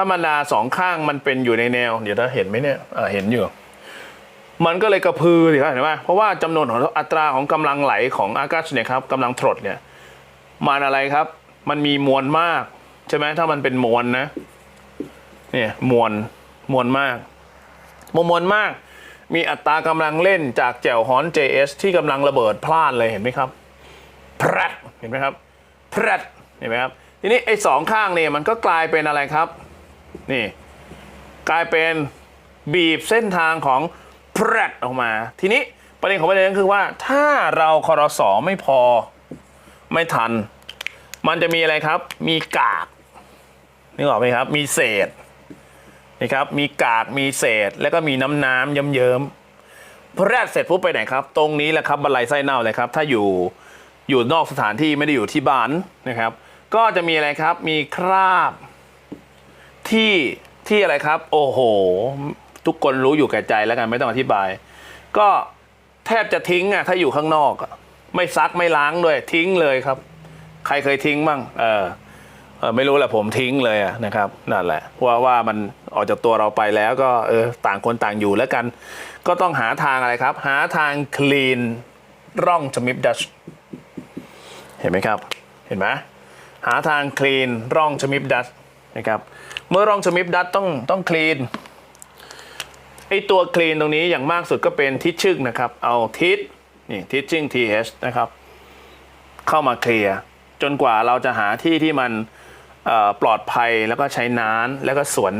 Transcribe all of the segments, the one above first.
ถ้ามันดาสองข้างมันเป็นอยู่ในแนว เดี๋ยวถ้าเห็นไหมเนี่ยเห็นอยู่ มันก็เลยกระพือสิครับเห็นไหมเพราะว่าจำนวนของอัตราของกำลังไหลของอากาศเนี่ยครับกำลังถดเนี่ยมันอะไรครับ มันมีมวลมาก ใช่ไหมถ้ามันเป็นมวลนะเนี่ยมวลมวลมากมวลมวลมาก มีอัตรากำลังเล่นจากแจวฮอน JS ที่กำลังระเบิดพลานเลยเห็นไหมครับแพรดเห็นไหมครับแพรดเห็นไหมครับทีนี้ไอ้สองข้างเนี่ยมันก็กลายเป็นอะไรครับ นี่ กลายเป็นบีบเส้นทางของแพรดออกมา ทีนี้ประเด็นของประเด็นก็คือว่าถ้าเราคอรสอไม่พอไม่ทัน มันจะมีอะไรครับ มีกากนึกออกไหมครับ มีเศษนี่ครับ มีกากมีเศษ แล้วก็มีน้ำน้ำเยิ้มเยิ้มๆพอแรดเสร็จปุ๊บไปไหนครับ ตรงนี้แหละครับบันไลไส้เน่าเลยครับ ถ้าอยู่อยู่นอกสถานที่ไม่ได้อยู่ที่บ้านนะครับ ก็จะมีอะไรครับ มีคราบ ที่ที่อะไรครับ โอ้โห ทุกคนรู้อยู่แก่ใจแล้วกันไม่ต้องอธิบาย ก็แทบจะทิ้งอะถ้าอยู่ข้างนอกอะไม่ซักไม่ล้างด้วย ทิ้งเลยครับ ใครเคยทิ้งบ้างเออเออไม่รู้แหละผมทิ้งเลยนะครับนั่นแหละว่าว่ามันออกจากตัวเราไปแล้วก็เออต่างคนต่างอยู่แล้วกัน ก็ต้องหาทางอะไรครับ หาทางคลีนร่องชมิบดัชเห็นไหมครับ เห็นไหมหาทางคลีนร่องชมิบดัชนะครับ เมื่อร่องชมิบดัชต้องต้องคลีนไอตัวคลีนตรงนี้อย่างมากสุดก็เป็นทิชชึ่งนะครับ เอาทิชนี่ทิชชิ่ง th นะครับ เข้ามาเคลียร์จนกว่าเราจะหาที่ที่มันปลอดภัยแล้วก็ใช้น้ำแล้วก็สวน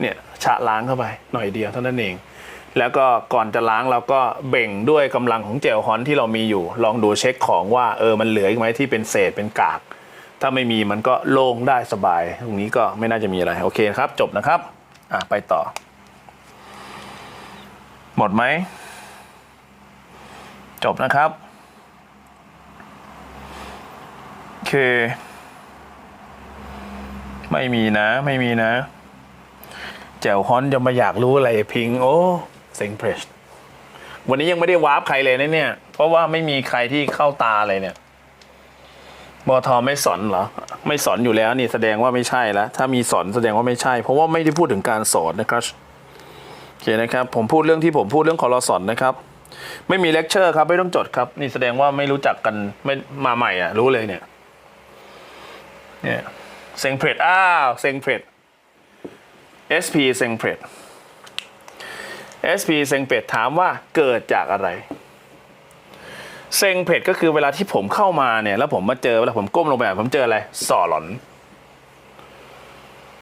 เนี่ยชะล้างเข้าไปหน่อยเดียวเท่านั้นเอง แล้วก็ก่อนจะล้างเราก็เบ่งด้วยกำลังของเจลฮอนที่เรามีอยู่ ลองดูเช็คของว่าเออมันเหลืออีกไหมที่เป็นเศษเป็นกาก ถ้าไม่มีมันก็โล่งได้สบาย ตรงนี้ก็ไม่น่าจะมีอะไร โอเคครับ จบนะครับ อะ ไปต่อ หมดไหม จบนะครับ โอเค ไม่มีนะ ไม่มีนะ แจวฮอนจะมาอยากรู้อะไรพิง โอ้ เซ็งเพรสวันนี้ยังไม่ได้วาร์ปใครเลยนะเนี่ย เพราะว่าไม่มีใครที่เข้าตาเลยเนี่ย บอทอไม่สอนเหรอ ไม่สอนอยู่แล้วนี่แสดงว่าไม่ใช่แล้ว ถ้ามีสอนแสดงว่าไม่ใช่ เพราะว่าไม่ได้พูดถึงการสอนนะครับโอเคนะครับ ผมพูดเรื่องที่ผมพูดเรื่องคอรสอนนะครับ ไม่มีเลคเชอร์ครับไม่ต้องจดครับ นี่แสดงว่าไม่รู้จักกันไม่มาใหม่อะ รู้เลยเนี่ย เนี่ยเซ็งเพรดอ้าวเซ็งเพรด SP เซ็งเพรด SP เซ็งเพรดถามว่าเกิดจากอะไร เซ็งเพรดก็คือเวลาที่ผมเข้ามาเนี่ยแล้วผมมาเจอเวลาผมก้มลงไปผมเจออะไรสอหลอน